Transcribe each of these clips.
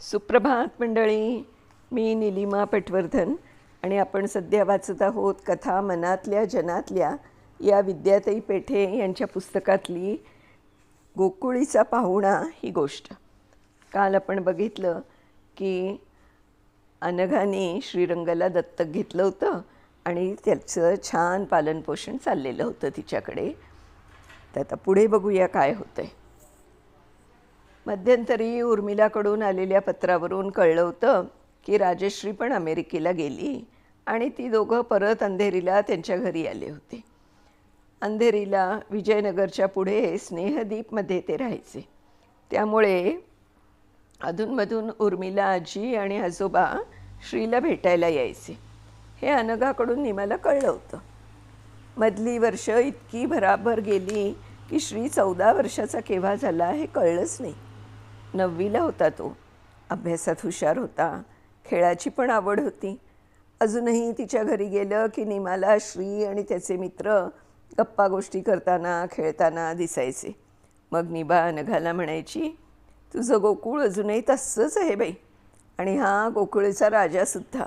सुप्रभात मंडळी. मी निलिमा पटवर्धन आणि आपण सध्या वाचत आहोत कथा मनातल्या जनातल्या या विद्याताई पेठे यांच्या पुस्तकातली गोकुळीचा पाहुणा ही गोष्ट. काल आपण बघितलं की अनघाने श्रीरंगाला दत्तक घेतलं होतं आणि त्याचं छान पालनपोषण चाललेलं होतं तिच्याकडे. तर आता पुढे बघूया काय होतं आहे मध्यंतरी उर्मिलाकडून आलेल्या पत्रावरून कळलं होतं की राजश्री पण अमेरिकेला गेली आणि ती दोघं परत अंधेरीला त्यांच्या घरी आले होते. अंधेरीला विजयनगरच्या पुढे स्नेहदीपमध्ये ते राहायचे. त्यामुळे अधूनमधून उर्मिला आजी आणि आजोबा श्रीला भेटायला यायचे. हे अनघाकडून निमाला कळलं होतं. मधली वर्ष इतकी भराभर गेली की श्री चौदा वर्षाचा केव्हा झाला हे कळलंच नाही. नववीला होता तो. अभ्यासात हुशार होता. खेळाची पण आवड होती. अजूनही तिच्या घरी गेलं की निमाला श्री आणि त्याचे मित्र गप्पा गोष्टी करताना खेळताना दिसायचे. मग निभा अनघाला म्हणायची तुझं गोकुळ अजूनही तसंच आहे बाई. आणि हा गोकुळीचा राजासुद्धा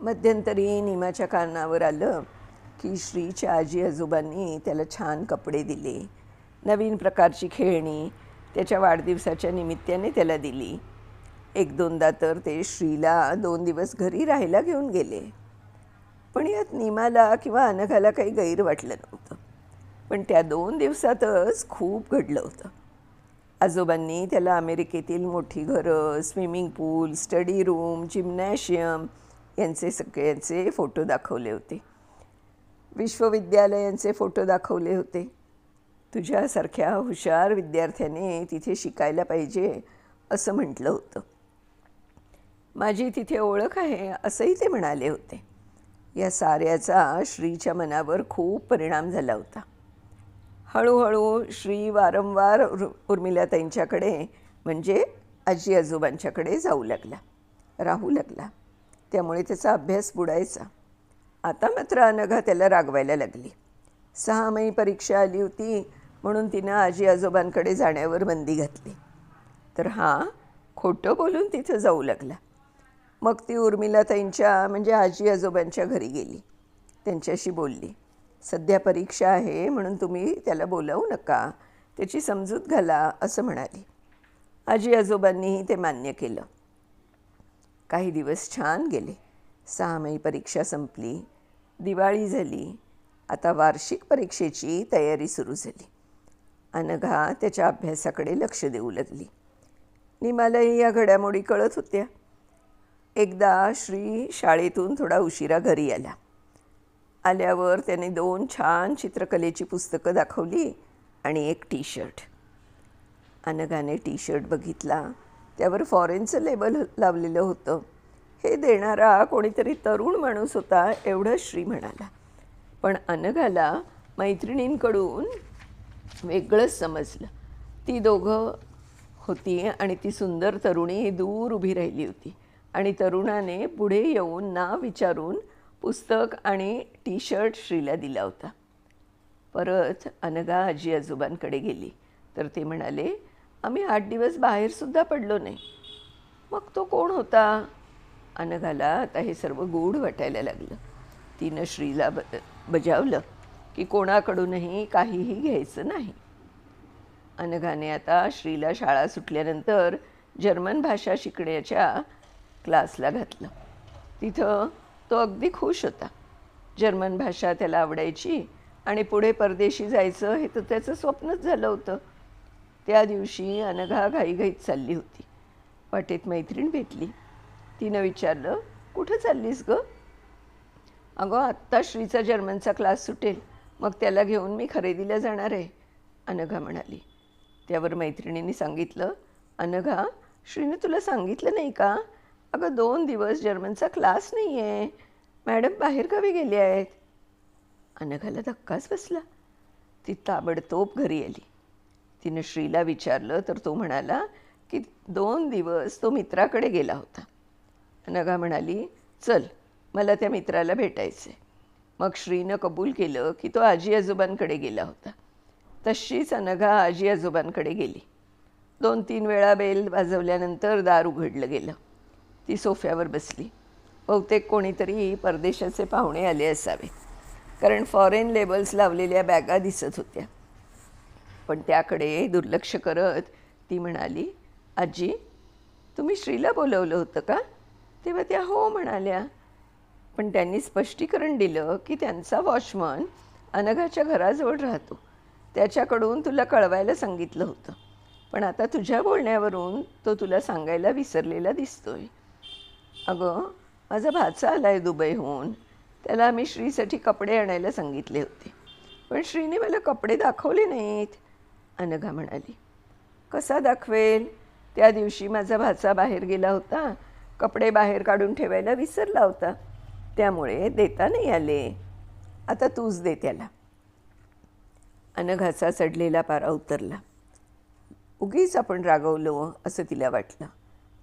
मध्यंतरी निमाच्या कानावर आलं की श्रीच्या आजी आजोबांनी त्याला छान कपडे दिले. नवीन प्रकारची खेळणी त्याच्या वाढदिवसाच्या निमित्ताने त्याला दिली. एक दोनदा तर ते श्रीला दोन दिवस घरी राहायला घेऊन गेले. पण यात निमाला किंवा अनघाला काही गैर वाटलं नव्हतं. पण त्या दोन दिवसातच खूप घडलं होतं. आजोबांनी त्याला अमेरिकेतील मोठी घरं swimming pool study room gymnasium यांचे सगळ्यांचे फोटो दाखवले होते. विश्वविद्यालयांचे फोटो दाखवले होते. तुझ्यासारख्या हुशार विद्यार्थ्याने तिथे शिकायला पाहिजे असं म्हटलं होतं. माझी तिथे ओळख आहे असंही ते म्हणाले होते. या साऱ्याचा श्रीच्या मनावर खूप परिणाम झाला होता. हळूहळू श्री वारंवार उर्मिलाताईंच्याकडे म्हणजे आजी आजोबांच्याकडे जाऊ लागला राहू लागला. त्यामुळे त्याचा अभ्यास बुडायचा. आता मात्र अनघा त्याला रागवायला लागली. सहा सहामाही परीक्षा आली होती म्हणून तिनं आजी आजोबांकडे जाण्यावर बंदी घातली. तर हा खोटं बोलून तिथं जाऊ लागला. मग ती उर्मिला ताईंच्या म्हणजे आजी आजोबांच्या घरी गेली. त्यांच्याशी बोलली सध्या परीक्षा आहे म्हणून तुम्ही त्याला बोलावू नका त्याची समजूत घाला असं म्हणाली. आजी आजोबांनीही ते मान्य केलं. काही दिवस छान गेले. सहा मै परीक्षा संपली दिवाळी झाली आता वार्षिक परीक्षेची तयारी सुरू झाली. अनघा त्याच्या अभ्यासाकडे लक्ष देऊ लागली. निमालाही या घडामोडी कळत होत्या. एकदा श्री शाळेतून थोडा उशिरा घरी आला. आल्यावर त्याने दोन छान चित्रकलेची पुस्तकं दाखवली आणि एक टी शर्ट अनघाने टी शर्ट बघितला. त्यावर फॉरेनचं लेबल लावलेलं होतं. हे देणारा कोणीतरी तरुण माणूस होता एवढं श्री म्हणाला. पण अनघाला मैत्रिणींकडून वेगळंच समजलं. ती दोघं होती आणि ती सुंदर तरुणी दूर उभी राहिली होती. आणि तरुणाने पुढे येऊन ना विचारून पुस्तक आणि टी शर्ट श्रीला दिला होता. परत अनगा आजी आजोबांकडे गेली. तर ते म्हणाले आम्ही आठ दिवस बाहेरसुद्धा पडलो नाही. मग तो कोण होता? अनघाला आता हे सर्व गूढ वाटायला लागलं. तिनं श्रीला ब बजावलं. की कोणाकडूनही काहीही घ्यायचं नाही. अनघाने आता श्रीला शाळा सुटल्यानंतर जर्मन भाषा शिकण्याच्या क्लासला घातलं. तिथं तो अगदी खुश होता. जर्मन भाषा त्याला आवडायची आणि पुढे परदेशी जायचं हे तर त्याचं स्वप्नच झालं होतं. त्या दिवशी अनघा घाईघाईत चालली होती. वाटेत मैत्रीण भेटली. तिनं विचारलं कुठं चाललीस गं? अगं आत्ता श्रीचा जर्मनचा क्लास सुटेल. मग त्याला घेऊन मी खरेदीला जाणार आहे अनघा म्हणाली. त्यावर मैत्रिणींनी सांगितलं अनघा श्रीने तुला सांगितलं नाही का? अगं दोन दिवस जर्मनचा क्लास नाही आहे मॅडम बाहेरगावी गेले आहेत. अनघाला धक्काच बसला. ती ताबडतोब घरी आली. तिनं श्रीला विचारलं तर तो म्हणाला की दोन दिवस तो मित्राकडे गेला होता. अनघा म्हणाली चल मला त्या मित्राला भेटायचं आहे मग श्रीनं कबूल केलं की तो आजी आजोबांकडे गेला होता. तशीच अनघा आजी आजोबांकडे गेली. दोन तीन वेळा बेल वाजवल्यानंतर दार उघडलं गेलं. ती सोफ्यावर बसली. बहुतेक कोणीतरी परदेशाचे पाहुणे आले असावे. कारण फॉरेन लेबल्स लावलेल्या बॅगा दिसत होत्या. पण त्याकडे दुर्लक्ष करत ती म्हणाली आजी तुम्ही श्रीला बोलवलं होतं का? तेव्हा त्या हो म्हणाल्या. पण त्यांनी स्पष्टीकरण दिलं की त्यांचा वॉचमन अनघाच्या घराजवळ राहतो. त्याच्याकडून तुला कळवायला सांगितलं होतं. पण आता तुझ्या बोलण्यावरून तो तुला सांगायला विसरलेला दिसतोय. अगं माझा भाचा आला आहे दुबईहून. त्याला आम्ही श्रीसाठी कपडे आणायला सांगितले होते. पण श्रीने मला कपडे दाखवले नाहीत. अनघा म्हणाली कसा दाखवेल? त्या दिवशी माझा भाचा बाहेर गेला होता. कपडे बाहेर काढून ठेवायला विसरला होता. त्यामुळे देता नाही आले. आता तूच दे त्याला. अनघाचा चढलेला पारा उतरला उगीच आपण रागवलो असं तिला वाटलं.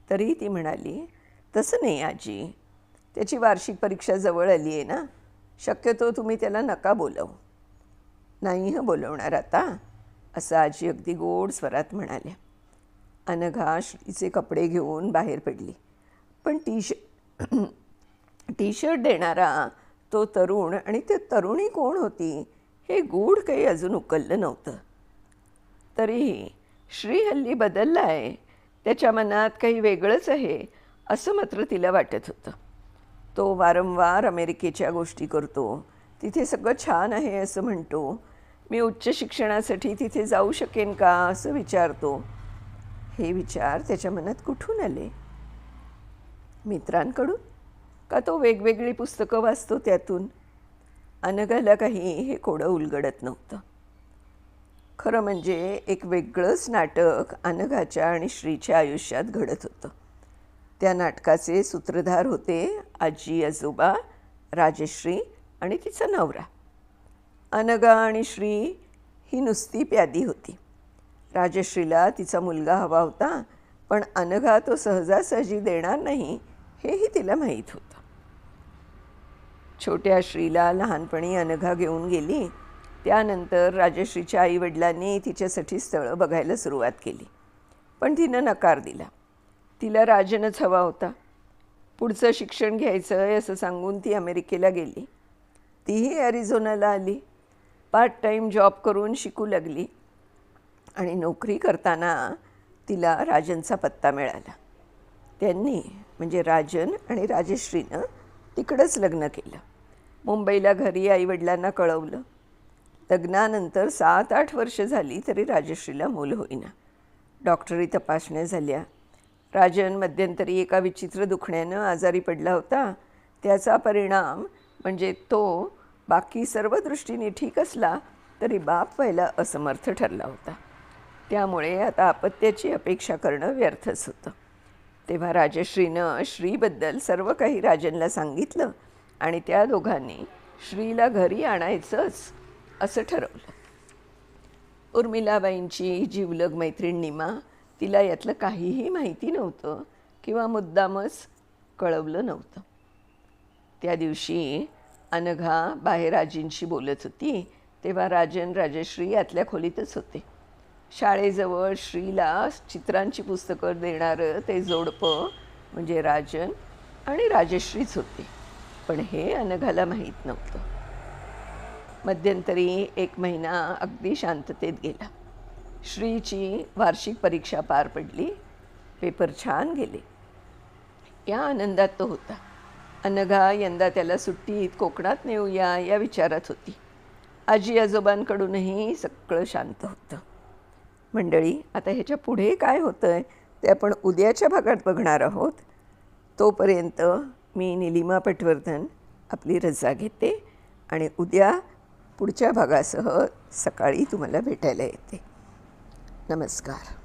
तरी ती म्हणाली तसं नाही आजी. त्याची वार्षिक परीक्षा जवळ आली आहे ना. शक्यतो तुम्ही त्याला नका बोलवू. नाही हं बोलवणार आता असं आजी अगदी गोड स्वरात म्हणाल्या. अनघा श्रीचे कपडे घेऊन बाहेर पडली. पण टी शर्ट टी शर्ट देणारा तो तरुण आणि ते तरुणी कोण होती हे गूढ काही अजून उकललं नव्हतं. तरीही श्री हल्ली बदलला आहे त्याच्या मनात काही वेगळंच आहे असं मात्र तिला वाटत होतं. तो वारंवार अमेरिकेच्या गोष्टी करतो तिथे सगळं छान आहे असं म्हणतो मी उच्च शिक्षणासाठी तिथे जाऊ शकेन का असं विचारतो. हे विचार त्याच्या मनात कुठून आले? मित्रांकडून? का तो वेगवेगळी पुस्तकं वाचतो त्यातून? अनघाला काही हे कोडं उलगडत नव्हतं. खरं म्हणजे एक वेगळंच नाटक अनघाच्या आणि श्रीच्या आयुष्यात घडत होतं. त्या नाटकाचे सूत्रधार होते आजी आजोबा राजश्री आणि तिचा नवरा. अनघा आणि श्री ही नुसती प्यादी होती. राजश्रीला तिचा मुलगा हवा होता पण अनघा तो सहजासहजी देणार नाही हेही तिला माहीत होतं. छोट्या श्रीला लहानपणी अनघा घेऊन गेली. त्यानंतर राजश्रीच्या आईवडिलांनी तिच्यासाठी स्थळं बघायला सुरुवात केली. पण तिनं नकार दिला. तिला राजनच हवा होता. पुढचं शिक्षण घ्यायचं आहे असं सांगून ती अमेरिकेला गेली. तीही ॲरिझोनाला आली. पार्ट टाईम जॉब करून शिकू लागली. आणि नोकरी करताना तिला राजनचा पत्ता मिळाला. त्यांनी म्हणजे राजन आणि राजश्रीनं तिकडंच लग्न केलं. मुंबईला घरी आईवडिलांना कळवलं. लग्नानंतर सात आठ वर्ष झाली तरी राजश्रीला मूल होईना. डॉक्टरी तपासण्या झाल्या. राजन मध्यंतरी एका विचित्र दुखण्यानं आजारी पडला होता. त्याचा परिणाम म्हणजे तो बाकी सर्व दृष्टीने ठीक असला तरी बाप व्हायला असमर्थ ठरला होता. त्यामुळे आता अपत्याची अपेक्षा करणं व्यर्थच होतं. तेव्हा राजश्रीनं श्रीबद्दल सर्व काही राजनला सांगितलं. आणि त्या दोघांनी श्रीला घरी आणायचंच असं ठरवलं. उर्मिलाबाईंची जीवलग मैत्रीण निमा तिला यातलं काहीही माहिती नव्हतं किंवा मुद्दामच कळवलं नव्हतं. त्या दिवशी अनघा बाहेर राजींशी बोलत होती तेव्हा राजन राजश्री यातल्या खोलीतच होते. शाळेजवळ श्रीला चित्रांची पुस्तकं देणारं ते जोडपं म्हणजे राजन आणि राजश्रीच होते. पण हे अनघाला माहीत नव्हतं. मध्यंतरी एक महिना अगदी शांततेत गेला. श्रीची वार्षिक परीक्षा पार पडली. पेपर छान गेले. या आनंदात तो होता. अनघा यंदा त्याला सुट्टीत कोकणात नेऊया या विचारात होती. आजी आजोबांकडूनही सगळं शांत होतं. मंडळी आता ह्याच्या पुढे काय होतं आहे ते आपण उद्याच्या भागात बघणार आहोत. तोपर्यंत मी निलिमा पटवर्धन आपली रजा घेते आणि उद्या पुढच्या भागासह सकाळी तुम्हाला भेटायला येते. नमस्कार.